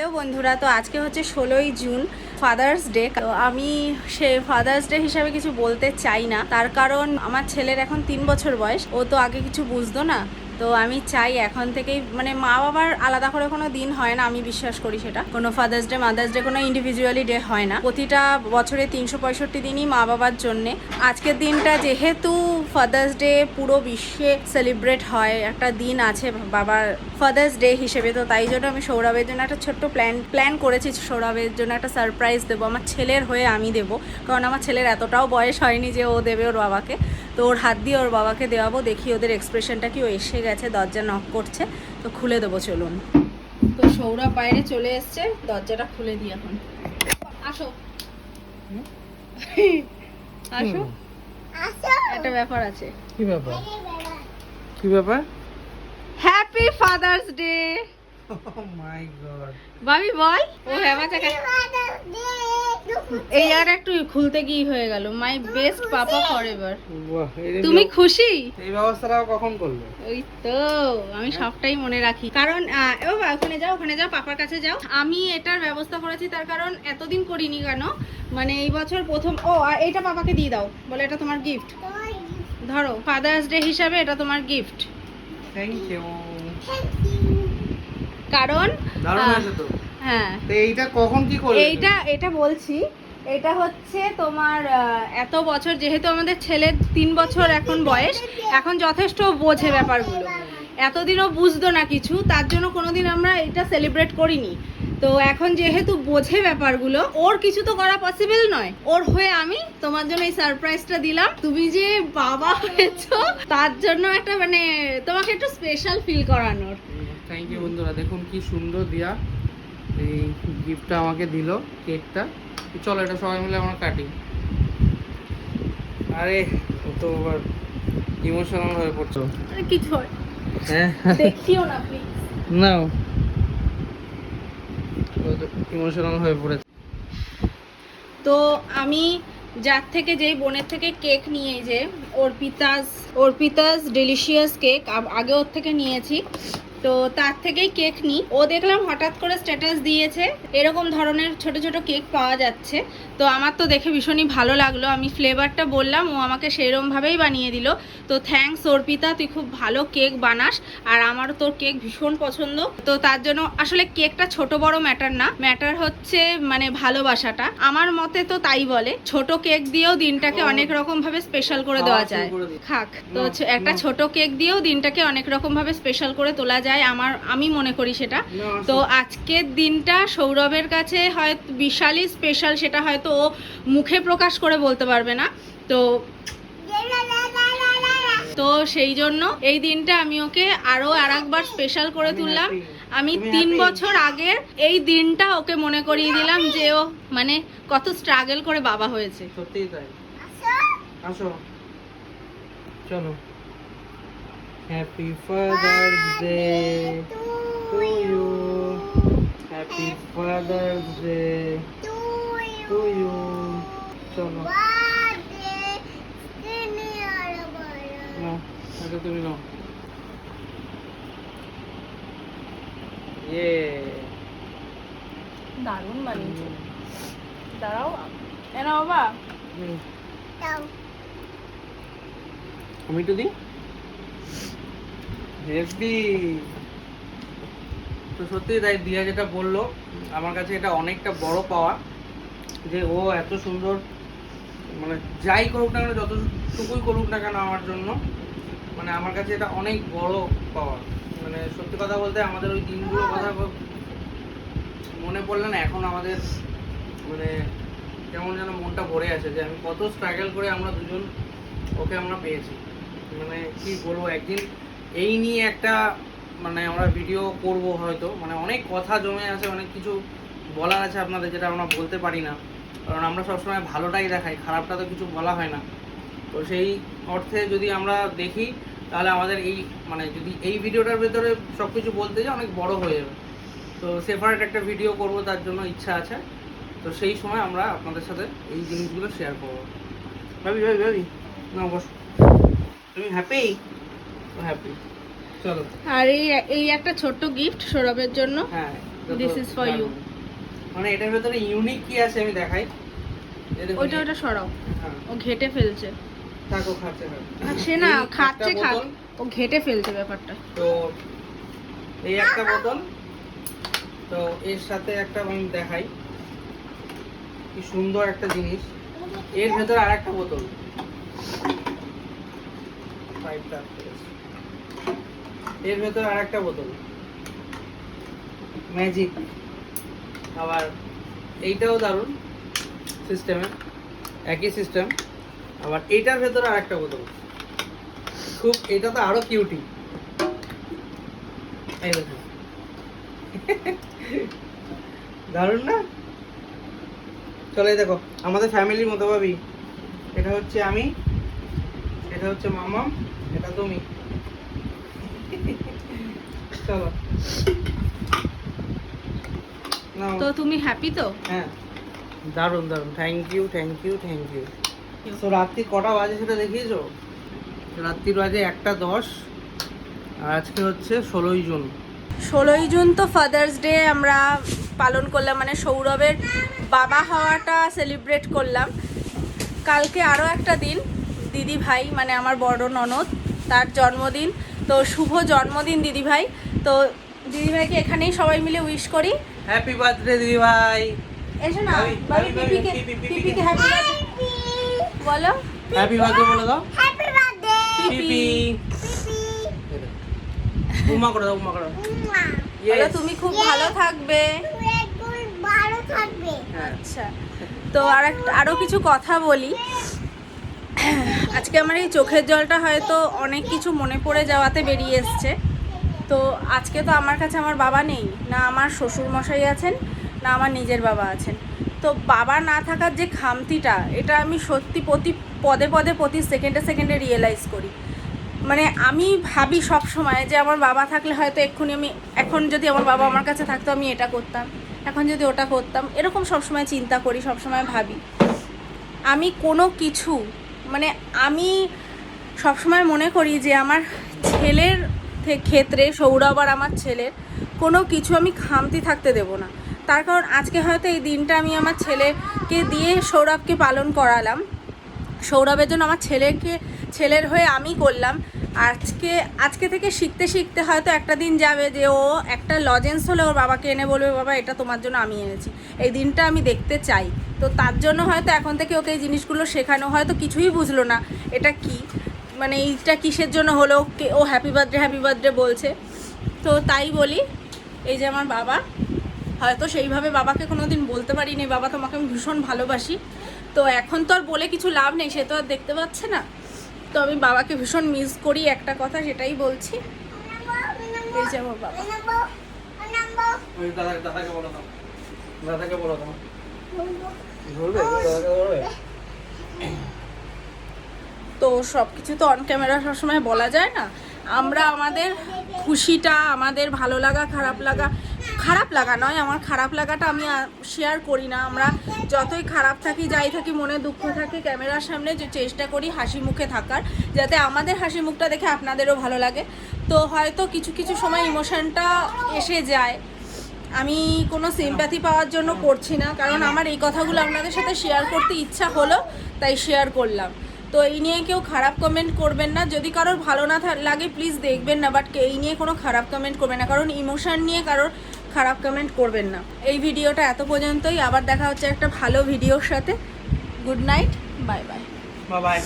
Hello বন্ধুরা, তো আজকে হচ্ছে ষোলোই জুন ফাদার্স ডে আমি সে ফাদার্স ডে হিসাবে কিছু বলতে চাই না। তার কারণ আমার ছেলের এখন তিন বছর বয়স। ও তো আগে কিছু বুঝতো না। তো আমি চাই এখন থেকেই মানে মা বাবার আলাদা করে কোনো দিন হয় না, আমি বিশ্বাস করি সেটা। কোনো ফাদার্স ডে মাদার্স ডে কোনো ইন্ডিভিজুয়ালি ডে হয় না। প্রতিটা বছরে তিনশো পঁয়ষট্টি দিনই মা বাবার জন্যে। আজকের দিনটা যেহেতু ফাদার্স ডে পুরো বিশ্বে সেলিব্রেট হয়, একটা দিন আছে বাবার ফাদার্স ডে হিসেবে, তো তাই জন্য আমি সৌরভের জন্য একটা ছোট্ট প্ল্যান প্ল্যান করেছি। সৌরভের জন্য একটা সারপ্রাইজ দেবো, আমার ছেলের হয়ে আমি দেবো। কারণ আমার ছেলের এতটাও বয়স হয়নি যে ও দেবে ওর বাবাকে। তো ওর হাত দিয়ে ওর বাবাকে দেওয়াবো দেখি ওদের এক্সপ্রেশনটা কি ও এসে গেছে দরজা নক করছে তো খুলে দেবো চলুন। তো সৌরভ বাইরে চলে এসছে দরজাটা খুলে দিই এখন। আসো। আসো। একটা ব্যাপার আছে। কি ব্যাপার? কি ব্যাপার? হ্যাপি ফাদার্স ডে বাবি বল। ও হেমা এই আর একটু খুলতে গিয়ে হয়ে গেল। My best papa forever তুমি খুশি? এই ব্যবস্থাটা কখন করলে? ওই তো আমি সবটাই মনে রাখি। কারণ ও ওখানে যাও ওখানে যাও পাপার কাছে যাও। আমি এটার ব্যবস্থা করেছি তার কারণ এতদিন করিনি কেন? মানে এই বছর প্রথম ও আর এইটা পাপাকে দিয়ে দাও। বলে এটা তোমার গিফট ধরো ফাদার্স ডে হিসাবে এটা তোমার গিফট থ্যাংক ইউ কারণ দারুণ তো। হ্যাঁ। এইটা কখন কি করলে? এইটা এটা বলছি এটা হচ্ছে তোমার এত বছর যেহেতু আমাদের ছেলের তিন বছর এখন বয়স এখন যথেষ্ট বোঝে ব্যাপারগুলো। এতদিনও বুঝতো না কিছু তার জন্য কোনোদিন আমরা এটা সেলিব্রেট করিনি। তো এখন যেহেতু বোঝে ব্যাপারগুলো ওর কিছু তো করা পসিবল নয়। ওর হয়ে আমি তোমার জন্য এই সারপ্রাইজটা দিলাম। তুমি যে বাবা হয়েছো তার জন্য একটা মানে তোমাকে একটু স্পেশাল ফিল করানোর। বন্ধুরা দেখুন কি সুন্দর দিয়া এই গিফটটা আমাকে দিল কেকটা চলো এটা সবাই মিলে আমরা কাটি। আরে তো আবার ইমোশনাল হয়ে পড়ছো। আরে কিছু হয়। হ্যাঁ? দেখিও না প্লিজ নাও ইমোশনাল হয়ে পড়েছে। তো আমি যার থেকে যেই বোনের থেকে কেক নিয়ে যে অর্পিতাস অর্পিতাস ডেলিশিয়াস কেক আগে ওর থেকে নিয়েছি। তো তার থেকেই কেক নিই ও দেখলাম হঠাৎ করে স্ট্যাটাস দিয়েছে। এরকম ধরনের ছোট ছোট কেক পাওয়া যাচ্ছে। তো আমার তো দেখে ভীষণই ভালো লাগল। আমি ফ্লেভারটা বললাম ও আমাকে সেরমভাবেই বানিয়ে দিল। তো থ্যাঙ্কস অর্পিতা তুই খুব ভালো কেক বানাস আর আমারও তোর কেক ভীষণ পছন্দ। তো তার জন্য আসলে কেকটা ছোট বড় ম্যাটার না। ম্যাটার হচ্ছে মানে ভালোবাসাটা। আমার মতে তো তাই বলে ছোট কেক দিয়েও দিনটাকে অনেক রকম ভাবে স্পেশাল করে দেওয়া যায়। খাক তো একটা। ছোট কেক দিয়েও দিনটাকে অনেক রকম ভাবে স্পেশাল করে তোলা যায় আমার আমি মনে করি সেটা। তো আজকের দিনটা সৌরভের কাছে হয় বিশালই স্পেশাল সেটা হয়তো ও মুখে প্রকাশ করে বলতে পারবে না। তো তো সেই জন্য এই দিনটা আমি ওকে আরও আর একবার স্পেশাল করে তুললাম। আমি তিন বছর আগের এই দিনটা ওকে মনে করিয়ে দিলাম যে ও মানে কত স্ট্রাগল করে বাবা হয়েছে। সত্যিই তাই। আসো। চলো। Happy father's day to you happy father's day to you চলো নাও এটা তুমি নাও ইয়ে দারুণ বানিয়েছে দাঁড়াও এনা বাবা হুম। আমি তো দিই হেভি। তো সত্যি তাই দিয়া যেটা বলল, আমার কাছে এটা অনেকটা বড় পাওয়া যে ও এত সুন্দর মানে যাই করুক না কেন, যতটুকুই করুক না কেন আমার জন্য মানে আমার কাছে এটা অনেক বড় পাওয়া। মানে সত্যি কথা বলতে আমাদের ওই দিনগুলোর কথা মনে পড়লে না, এখন আমাদের মানে কেমন যেন মনটা ভরে আছে যে আমি কত স্ট্রাগল করে আমরা দুজন ওকে আমরা পেয়েছি। মানে কি বলব, একদিন এই নিয়ে একটা মানে আমরা ভিডিও করব হয়তো। মানে অনেক কথা জমে আছে, অনেক কিছু বলার আছে আপনাদের যেটা আমরা বলতে পারি না। কারণ আমরা সবসময় ভালোটাই দেখাই, খারাপটা তো কিছু বলা হয় না। তো সেই অর্থে যদি আমরা দেখি, তাহলে আমাদের এই মানে যদি এই ভিডিওটার ভেতরে সব কিছু বলতে যাই, অনেক বড় হয়ে যাবে। তো সেপারেট একটা ভিডিও করব, তার জন্য ইচ্ছা আছে। তো সেই সময় আমরা আপনাদের সাথে এই জিনিসগুলো শেয়ার করব। ভাবি ভাবি ভাবি, না, বস। তুমি হ্যাপি হ্যাপি চলো। আর এই এই একটা ছোট্ট গিফট সৌরভের জন্য। হ্যাঁ is for you. দারুণ। মানে এটার ভেতরে ইউনিক কি আছে আমি দেখাই। ওইটা ওটা সরাও। হ্যাঁ, ও ঘেটে ফেলছে। থাকো খাচ্ছে। সে না খাচ্ছে খাক। ও ঘেটে ফেলছে ব্যাপারটা। তো এই একটা বোতল। তো এর সাথে একটা আমি দেখাই। কি সুন্দর একটা জিনিস। এর ভেতরে আর একটা বোতল। গেছে। এর ভেতরে আর একটা বোতল। ম্যাজিক আবার এইটাও দারুণ সিস্টেমে একই সিস্টেম আবার এইটার ভেতরে আর একটা বোতল। খুব, এটা তো আরও কিউটি এই দারুণ না? চলে দেখো, আমাদের ফ্যামিলির মতো ভাবি। এটা হচ্ছে আমি, এটা হচ্ছে মামাম, এটা তুমি। চলো। তো তুমি হ্যাপি তো? হ্যাঁ। দারুণ দারুণ। Thank you thank you thank you তো রাত্রি কটা বাজে সেটা দেখিয়েছো? রাত্রির বাজে একটা দশ আর আজকে হচ্ছে ষোলোই জুন। ষোলোই জুন তো ফাদার্স ডে আমরা পালন করলাম মানে সৌরভের বাবা হওয়াটা সেলিব্রেট করলাম। কালকে আরও একটা দিন দিদি ভাই মানে আমার বড় ননদ তার জন্মদিন। তো শুভ জন্মদিন দিদি ভাই তো দিদি ভাইকে এখানেই সবাই মিলে উইশ করি। হ্যাপি বার্থডে দিদি ভাই এসো না ভাবি, পিপিকে পিপি, পিপি, পিপিকে হ্যাপি বলো। হ্যাপি বার্থডে বলে দাও। হ্যাপি বার্থডে পিপি। উমা করে দাও উমা করে দাও। তুমি খুব ভালো থাকবে। ভালো থাকবে। হ্যাঁ। আচ্ছা। তো আর একটা আরও কিছু কথা বলি। আজকে আমার এই চোখের জলটা হয়তো অনেক কিছু মনে পড়ে যাওয়াতে বেরিয়ে এসছে। তো আজকে তো আমার কাছে আমার বাবা নেই, না আমার শ্বশুর মশাই আছেন, না আমার নিজের বাবা আছেন। তো বাবা না থাকার যে খামতিটা, এটা আমি সত্যি প্রতি পদে পদে প্রতি সেকেন্ডে সেকেন্ডে রিয়েলাইজ করি। মানে আমি ভাবি সব সময় যে আমার বাবা থাকলে হয়তো এক্ষুনি আমি, এখন যদি আমার বাবা আমার কাছে থাকতো আমি এটা করতাম, এখন যদি ওটা করতাম, এরকম সবসময় চিন্তা করি সবসময় ভাবি। আমি কোনো কিছু মানে আমি সবসময় মনে করি যে আমার ছেলের ক্ষেত্রে সৌরভ আর আমার ছেলের কোনো কিছু আমি খামতি থাকতে দেব না। তার কারণ আজকে হয়তো এই দিনটা আমি আমার ছেলেকে দিয়ে সৌরভকে পালন করালাম। সৌরভের জন্য আমার ছেলেকে, ছেলের হয়ে আমি করলাম। আজকে আজকে থেকে শিখতে শিখতে হয়তো একটা দিন যাবে যে ও একটা লজেন্স হলে ওর বাবাকে এনে বলবে, বাবা, এটা তোমার জন্য আমি এনেছি। এই দিনটা আমি দেখতে চাই। তো তার জন্য হয়তো এখন থেকে ওকে এই জিনিসগুলো শেখানো হয়তো কিছুই বুঝলো না। এটা কি? মানে এইটা কিসের জন্য হলো? কে ও হ্যাপি বার্থডে হ্যাপি বার্থডে বলছে। তো তাই বলি এই যে আমার বাবা হয়তো সেইভাবে বাবাকে কোনো দিন বলতে পারিনি। বাবা তোমাকে আমি ভীষণ ভালোবাসি। তো এখন তো আর বলে কিছু লাভ নেই সে তো আর দেখতে পাচ্ছে না। তো আমি বাবাকে ভীষণ মিস করি একটা কথা সেটাই বলছি। এই যে আমার বাবা। দাদাকে বলে দাদাকে বলে দাদাকে তো সব কিছু তো অন ক্যামেরা সবসময় বলা যায় না। আমরা আমাদের খুশিটা, আমাদের ভালো লাগা, খারাপ লাগা খারাপ লাগা নয়, আমার খারাপ লাগাটা আমি শেয়ার করি না। আমরা যতই খারাপ থাকি, যাই থাকি, মনে দুঃখ থাকে, ক্যামেরার সামনে যে চেষ্টা করি হাসি মুখে থাকার, যাতে আমাদের হাসি মুখটা দেখে আপনাদেরও ভালো লাগে। তো হয়তো কিছু কিছু সময় ইমোশনটা এসে যায়। আমি কোনো সিম্প্যাথি পাওয়ার জন্য করছি না, কারণ আমার এই কথাগুলো আপনাদের সাথে শেয়ার করতে ইচ্ছা হলো, তাই শেয়ার করলাম। তো এই নিয়ে কেউ খারাপ কমেন্ট করবেন না। যদি কারোর ভালো না লাগে প্লিজ দেখবেন না বাট এই নিয়ে কোনো খারাপ কমেন্ট করবেন না। কারণ ইমোশান নিয়ে কারোর খারাপ কমেন্ট করবেন না। এই ভিডিওটা এত পর্যন্তই। আবার দেখা হচ্ছে একটা ভালো ভিডিওর সাথে। Good night bye bye bye